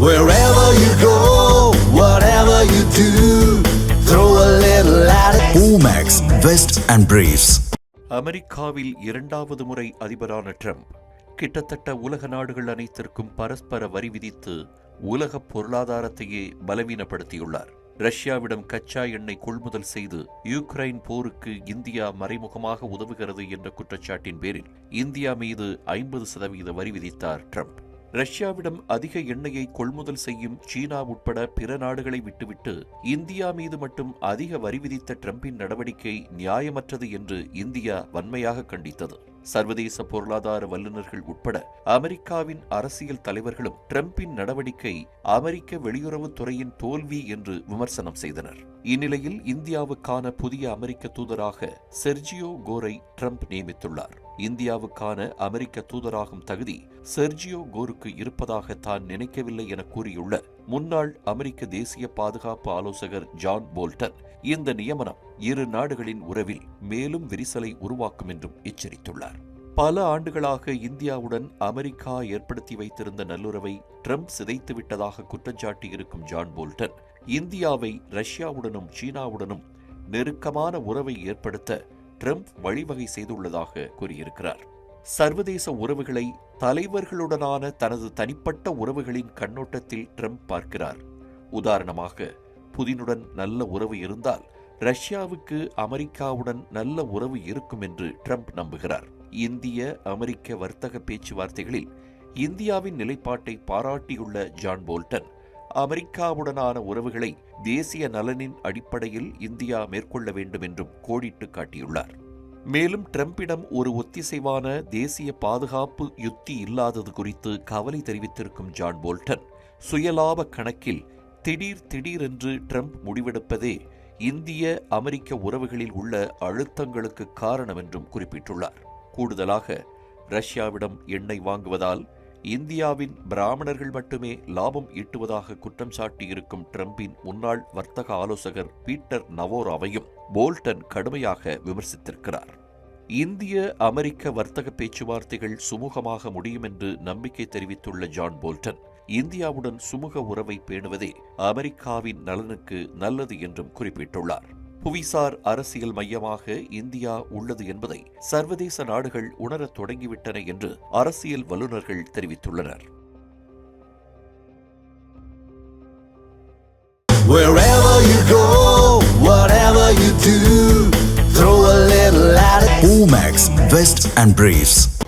Wherever you go, whatever you do, throw a little at it. Omax, Vest and Briefs. அமெரிக்காவில் இரண்டாவது முறை அதிபரான Trump கிட்டத்தட்ட உலக நாடுகள் அனைத்திற்கும் பரஸ்பர வரி விதித்து உலக பொருளாதாரத்தையே பலவீனப்படுத்தியுள்ளார் ரஷ்யாவிடம் கச்சா எண்ணெய் கொள்முதல் செய்து யுக்ரைன் போருக்கு இந்தியா மறைமுகமாக உதவுகிறது என்ற குற்றச்சாட்டின் பேரில் இந்தியா மீது ஐம்பது சதவீத வரி விதித்தார் ட்ரம்ப் ரஷ்யாவிடம் அதிக எண்ணெயை கொள்முதல் செய்யும் சீனா உட்பட பிற நாடுகளை விட்டுவிட்டு இந்தியா மீது மட்டும் அதிக வரி விதித்த டிரம்பின் நடவடிக்கை நியாயமற்றது என்று இந்தியா வன்மையாக கண்டித்தது. சர்வதேச பொருளாதார வல்லுநர்கள் உட்பட அமெரிக்காவின் அரசியல் தலைவர்களும் டிரம்பின் நடவடிக்கை அமெரிக்க வெளியுறவுத்துறையின் தோல்வி என்று விமர்சனம் செய்தனர். இந்நிலையில் இந்தியாவுக்கான புதிய அமெரிக்க தூதராக செர்ஜியோ கோரை ட்ரம்ப் நியமித்துள்ளார். இந்தியாவுக்கான அமெரிக்க தூதராகும் தகுதி செர்ஜியோ கோருக்கு இருப்பதாக தான் நினைக்கவில்லை என கூறியுள்ள முன்னாள் அமெரிக்க தேசிய பாதுகாப்பு ஆலோசகர் ஜான் போல்டன் இந்த நியமனம் இரு நாடுகளின் உறவில் மேலும் விரிசலை உருவாக்கும் என்றும் எச்சரித்துள்ளார். பல ஆண்டுகளாக இந்தியாவுடன் அமெரிக்கா ஏற்படுத்தி வைத்திருந்த நல்லுறவை ட்ரம்ப் சிதைத்து விட்டதாக குற்றச்சாட்டி இருக்கும் ஜான் போல்டன் இந்தியாவை ரஷ்யாவுடனும் சீனாவுடனும் நெருக்கமான உறவை ஏற்படுத்த ட்ரம்ப் வழிவகை செய்துள்ளதாக கூறியிருக்கிறார். சர்வதேச உறவுகளை தலைவர்களுடனான தனது தனிப்பட்ட உறவுகளின் கண்ணோட்டத்தில் ட்ரம்ப் பார்க்கிறார். உதாரணமாக புதினுடன் நல்ல உறவு இருந்தால் ரஷ்யாவுக்கு அமெரிக்காவுடன் நல்ல உறவு இருக்கும் என்று ட்ரம்ப் நம்புகிறார். இந்திய அமெரிக்க வர்த்தக பேச்சுவார்த்தைகளில் இந்தியாவின் நிலைப்பாட்டை பாராட்டியுள்ள ஜான் போல்டன் அமெரிக்காவுடனான உறவுகளை தேசிய நலனின் அடிப்படையில் இந்தியா மேற்கொள்ள வேண்டும் என்றும் கோடிட்டு காட்டியுள்ளார். மேலும் ட்ரம்பிடம் ஒரு ஒத்திசைவான தேசிய பாதுகாப்பு யுத்தி இல்லாதது குறித்து கவலை தெரிவித்திருக்கும் ஜான் போல்டன். சுயலாப கணக்கில் திடீர் திடீரென்று ட்ரம்ப் முடிவெடுப்பதே இந்திய அமெரிக்க உறவுகளில் உள்ள அழுத்தங்களுக்கு காரணம் என்றும் குறிப்பிட்டுள்ளார். கூடுதலாக ரஷ்யாவிடம் எண்ணெய் வாங்குவதால் இந்தியாவின் பிராமணர்கள் மட்டுமே லாபம் ஈட்டுவதாக குற்றம் சாட்டியிருக்கும் ட்ரம்பின் முன்னாள் வர்த்தக ஆலோசகர் பீட்டர் நவோராவையும் போல்டன் கடுமையாக விமர்சித்திருக்கிறார். இந்திய அமெரிக்க வர்த்தக பேச்சுவார்த்தைகள் சுமூகமாக முடியும் என்று நம்பிக்கை தெரிவித்துள்ள ஜான் போல்டன் இந்தியாவுடன் சுமூக உறவை பேணுவதே அமெரிக்காவின் நலனுக்கு நல்லது என்றும் குறிப்பிட்டுள்ளார். புவிசார் அரசியல் மையமாக இந்தியா உள்ளது என்பதை சர்வதேச நாடுகள் உணரத் தொடங்கிவிட்டன என்று அரசியல் வல்லுநர்கள் தெரிவித்துள்ளனர். Bags, Vest and Briefs.